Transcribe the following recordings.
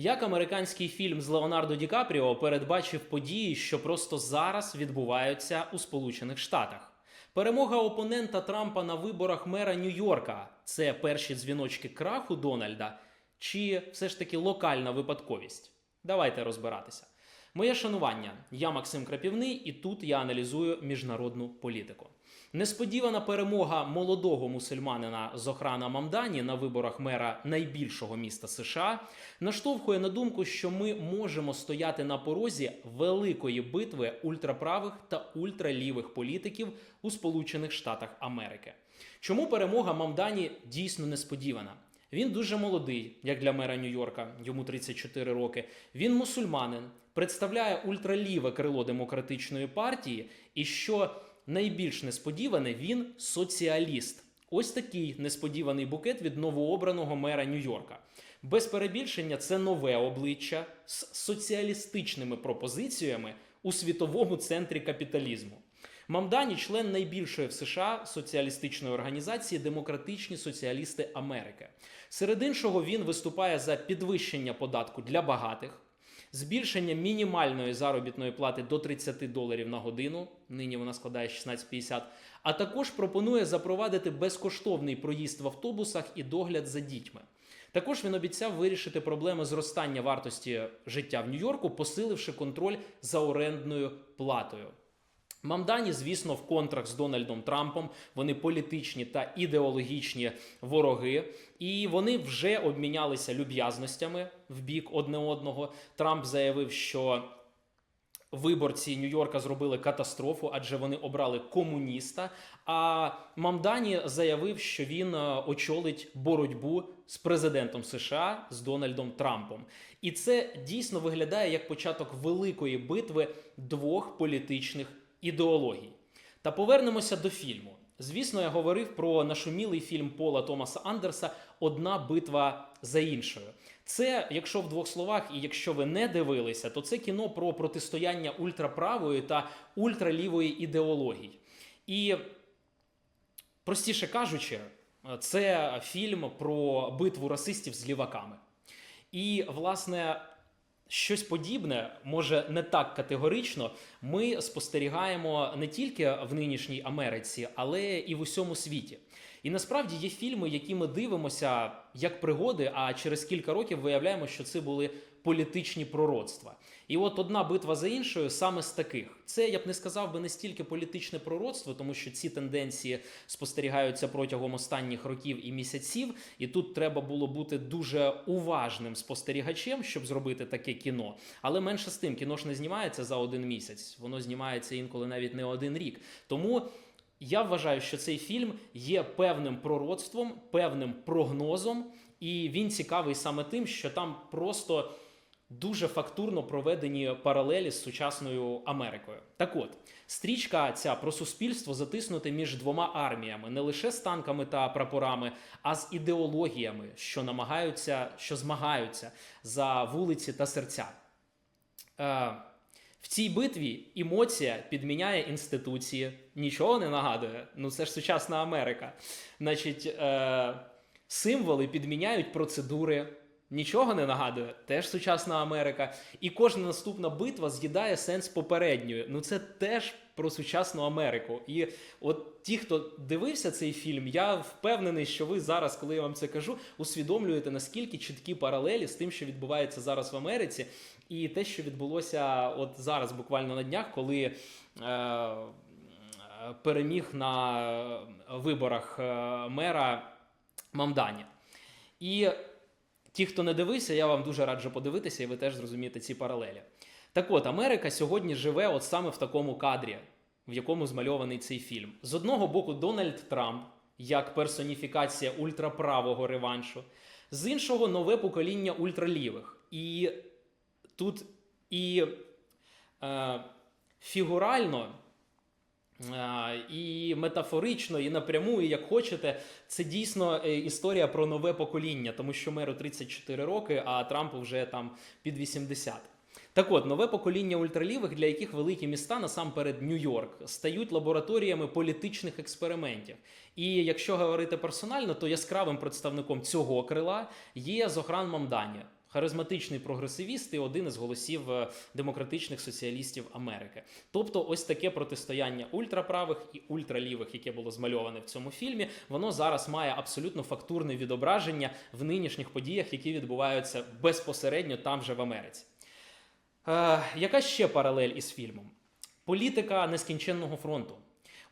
Як американський фільм з Леонардо Ді Капріо передбачив події, що просто зараз відбуваються у Сполучених Штатах? Перемога опонента Трампа на виборах мера Нью-Йорка це перші дзвіночки краху Дональда, чи все ж таки локальна випадковість? Давайте розбиратися. Моє шанування. Я Максим Крапівний, і тут я аналізую міжнародну політику. Несподівана перемога молодого мусульманина Зохрана Мамдані на виборах мера найбільшого міста США наштовхує на думку, що ми можемо стояти на порозі великої битви ультраправих та ультралівих політиків у Сполучених Штатах Америки. Чому перемога Мамдані дійсно несподівана? Він дуже молодий, як для мера Нью-Йорка, йому 34 роки. Він мусульманин, представляє ультраліве крило демократичної партії, і що найбільш несподіване, він соціаліст. Ось такий несподіваний букет від новообраного мера Нью-Йорка. Без перебільшення, це нове обличчя з соціалістичними пропозиціями у світовому центрі капіталізму. Мамдані член найбільшої в США соціалістичної організації Демократичні Соціалісти Америки. Серед іншого він виступає за підвищення податку для багатих, збільшення мінімальної заробітної плати до 30 доларів на годину. Нині вона складає 16,50, а також пропонує запровадити безкоштовний проїзд в автобусах і догляд за дітьми. Також він обіцяв вирішити проблеми зростання вартості життя в Нью-Йорку, посиливши контроль за орендною платою. Мамдані, звісно, в контрах з Дональдом Трампом. Вони політичні та ідеологічні вороги, і вони вже обмінялися люб'язностями в бік одне одного. Трамп заявив, що виборці Нью-Йорка зробили катастрофу, адже вони обрали комуніста. А Мамдані заявив, що він е, очолить боротьбу з президентом США з Дональдом Трампом. І це дійсно виглядає як початок великої битви двох політичних ідеологій. Та повернемося до фільму. Звісно, я говорив про нашумілий фільм Пола Томаса Андерса Одна битва за іншою. Це, якщо в двох словах, і якщо ви не дивилися, то це кіно про протистояння ультраправої та ультралівої ідеологій. І, простіше кажучи, це фільм про битву расистів з ліваками. І, власне, щось подібне, може не так категорично, ми спостерігаємо не тільки в нинішній Америці, але і в усьому світі. І насправді є фільми, які ми дивимося як пригоди, а через кілька років виявляємо, що це були політичні пророцтва. І от одна битва за іншою саме з таких. Це я б не сказав би не стільки політичне пророцтво, тому що ці тенденції спостерігаються протягом останніх років і місяців. І тут треба було бути дуже уважним спостерігачем, щоб зробити таке кіно. Але менше з тим, кіно ж не знімається за один місяць, воно знімається інколи навіть не один рік. Тому. Я вважаю, що цей фільм є певним пророцтвом, певним прогнозом, і він цікавий саме тим, що там просто дуже фактурно проведені паралелі з сучасною Америкою. Так от, стрічка ця про суспільство затиснуте між двома арміями, не лише з танками та прапорами, а з ідеологіями, що намагаються, що змагаються за вулиці та серця. Е, в цій битві емоція підміняє інституції, нічого не нагадує. Ну це ж сучасна Америка. Значить, е, символи підміняють процедури. Нічого не нагадує, теж сучасна Америка. І кожна наступна битва з'їдає сенс попередньої. Ну це теж про сучасну Америку. І от ті, хто дивився цей фільм, я впевнений, що ви зараз, коли я вам це кажу, усвідомлюєте наскільки чіткі паралелі з тим, що відбувається зараз в Америці, і те, що відбулося от зараз, буквально на днях, коли. Е- Переміг на виборах е, мера Мамдані. І ті, хто не дивився, я вам дуже раджу подивитися, і ви теж зрозумієте ці паралелі. Так от, Америка сьогодні живе от саме в такому кадрі, в якому змальований цей фільм. З одного боку, Дональд Трамп як персоніфікація ультраправого реваншу, з іншого нове покоління ультралівих. І тут і е, фігурально. І метафорично, і напряму, і як хочете, це дійсно е, історія про нове покоління, тому що меру 34 роки, а Трампу вже там під 80. Так от, нове покоління ультралівих, для яких великі міста, насамперед Нью-Йорк, стають лабораторіями політичних експериментів. І якщо говорити персонально, то яскравим представником цього крила є Зохран Мамдані. Харизматичний прогресивіст і один із голосів е, демократичних соціалістів Америки. Тобто, ось таке протистояння ультраправих і ультралівих, яке було змальоване в цьому фільмі, воно зараз має абсолютно фактурне відображення в нинішніх подіях, які відбуваються безпосередньо там же в Америці. Е, яка ще паралель із фільмом? Політика нескінченного фронту.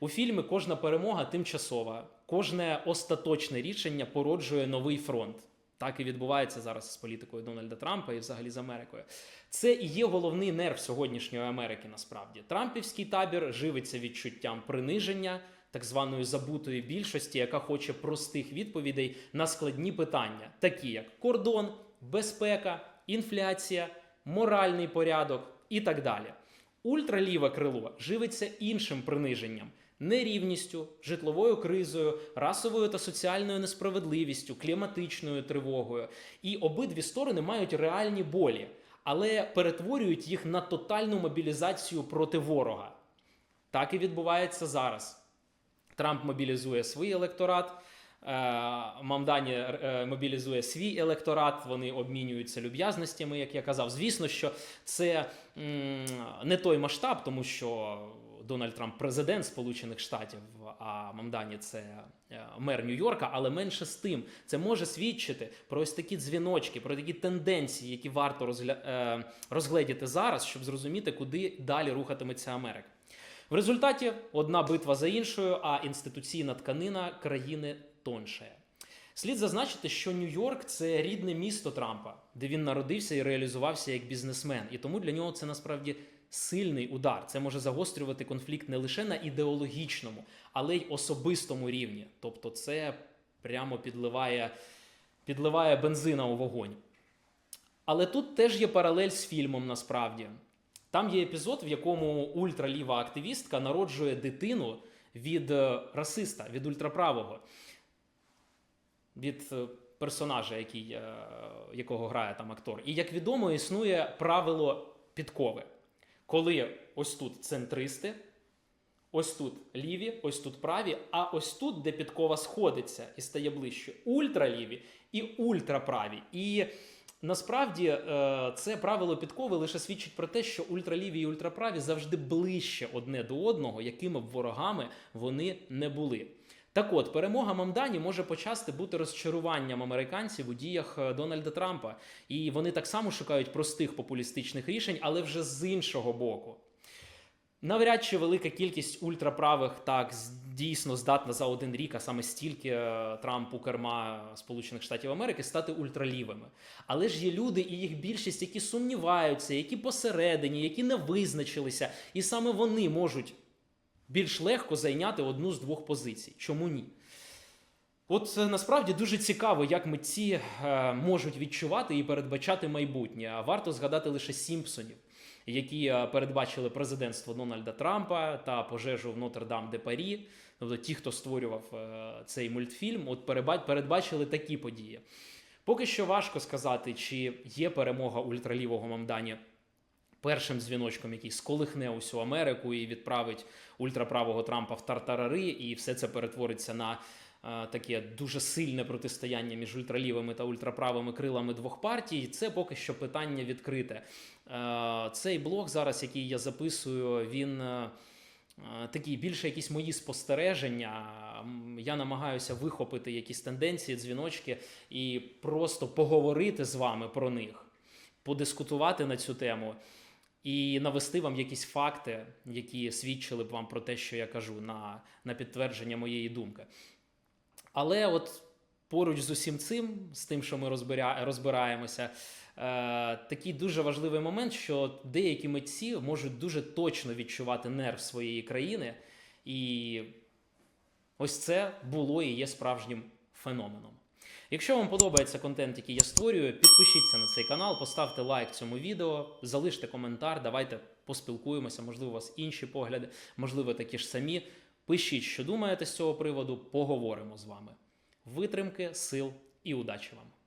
У фільмі кожна перемога тимчасова, кожне остаточне рішення породжує новий фронт. Так і відбувається зараз з політикою Дональда Трампа і взагалі з Америкою. Це і є головний нерв сьогоднішньої Америки. Насправді Трампівський табір живиться відчуттям приниження так званої забутої більшості, яка хоче простих відповідей на складні питання, такі як кордон, безпека, інфляція, моральний порядок і так далі. Ультраліве крило живиться іншим приниженням. Нерівністю, житловою кризою, расовою та соціальною несправедливістю, кліматичною тривогою. І обидві сторони мають реальні болі, але перетворюють їх на тотальну мобілізацію проти ворога. Так і відбувається зараз. Трамп мобілізує свій електорат. е, Мамдані е, мобілізує свій електорат, вони обмінюються люб'язностями, як я казав. Звісно, що це не той масштаб, тому що Дональд Трамп президент Сполучених Штатів, а Мамдані це е, мер Нью-Йорка, але менше з тим це може свідчити про ось такі дзвіночки, про такі тенденції, які варто розгля... е, розгледіти зараз, щоб зрозуміти, куди далі рухатиметься Америка. В результаті одна битва за іншою, а інституційна тканина країни тоншає. Слід зазначити, що Нью-Йорк це рідне місто Трампа, де він народився і реалізувався як бізнесмен. І тому для нього це насправді сильний удар. Це може загострювати конфлікт не лише на ідеологічному, але й особистому рівні. Тобто, це прямо підливає, підливає бензина у вогонь. Але тут теж є паралель з фільмом насправді. Там є епізод, в якому ультраліва активістка народжує дитину від е, расиста, від ультраправого, від е, персонажа, який, е, якого грає там актор. І як відомо, існує правило підкови, коли ось тут центристи, ось тут ліві, ось тут праві, а ось тут, де підкова сходиться і стає ближче, ультраліві і ультраправі. І Насправді е, це правило підкови лише свідчить про те, що ультраліві і ультраправі завжди ближче одне до одного, якими б ворогами вони не були. Так от, перемога Мамдані може почасти бути розчаруванням американців у діях е, Дональда Трампа, і вони так само шукають простих популістичних рішень, але вже з іншого боку. Навряд чи велика кількість ультраправих так дійсно здатна за один рік, а саме стільки е, Трампу керма Сполучених Штатів Америки стати ультралівими. Але ж є люди, і їх більшість, які сумніваються, які посередині, які не визначилися, і саме вони можуть більш легко зайняти одну з двох позицій. Чому ні? От е, насправді дуже цікаво, як митці е, можуть відчувати і передбачати майбутнє. Варто згадати лише Сімпсонів, які е, передбачили президентство Дональда Трампа та пожежу в Нотр-Дам де Парі. Тобто ті, хто створював цей мультфільм, от передбачили такі події. Поки що важко сказати, чи є перемога ультралівого Мамдані першим дзвіночком, який сколихне усю Америку і відправить ультраправого Трампа в тартарари, і все це перетвориться на е, таке дуже сильне протистояння між ультралівими та ультраправими крилами двох партій. Це поки що питання відкрите. Е, цей блог зараз, який я записую, він. е, Такі більше якісь мої спостереження. Я намагаюся вихопити якісь тенденції, дзвіночки і просто поговорити з вами про них, подискутувати на цю тему і навести вам якісь факти, які свідчили б вам про те, що я кажу, на, на підтвердження моєї думки. Але от поруч з усім цим, з тим, що ми розбиря, розбираємося, е, такий дуже важливий момент, що деякі митці можуть дуже точно відчувати нерв своєї країни, і ось це було і є справжнім феноменом. Якщо вам подобається контент, який я створюю, підпишіться на цей канал, поставте лайк цьому відео, залиште коментар, давайте поспілкуємося, можливо, у вас інші погляди, можливо, такі ж самі. Пишіть, що думаєте з цього приводу, поговоримо з вами. Витримки, сил і удачі вам!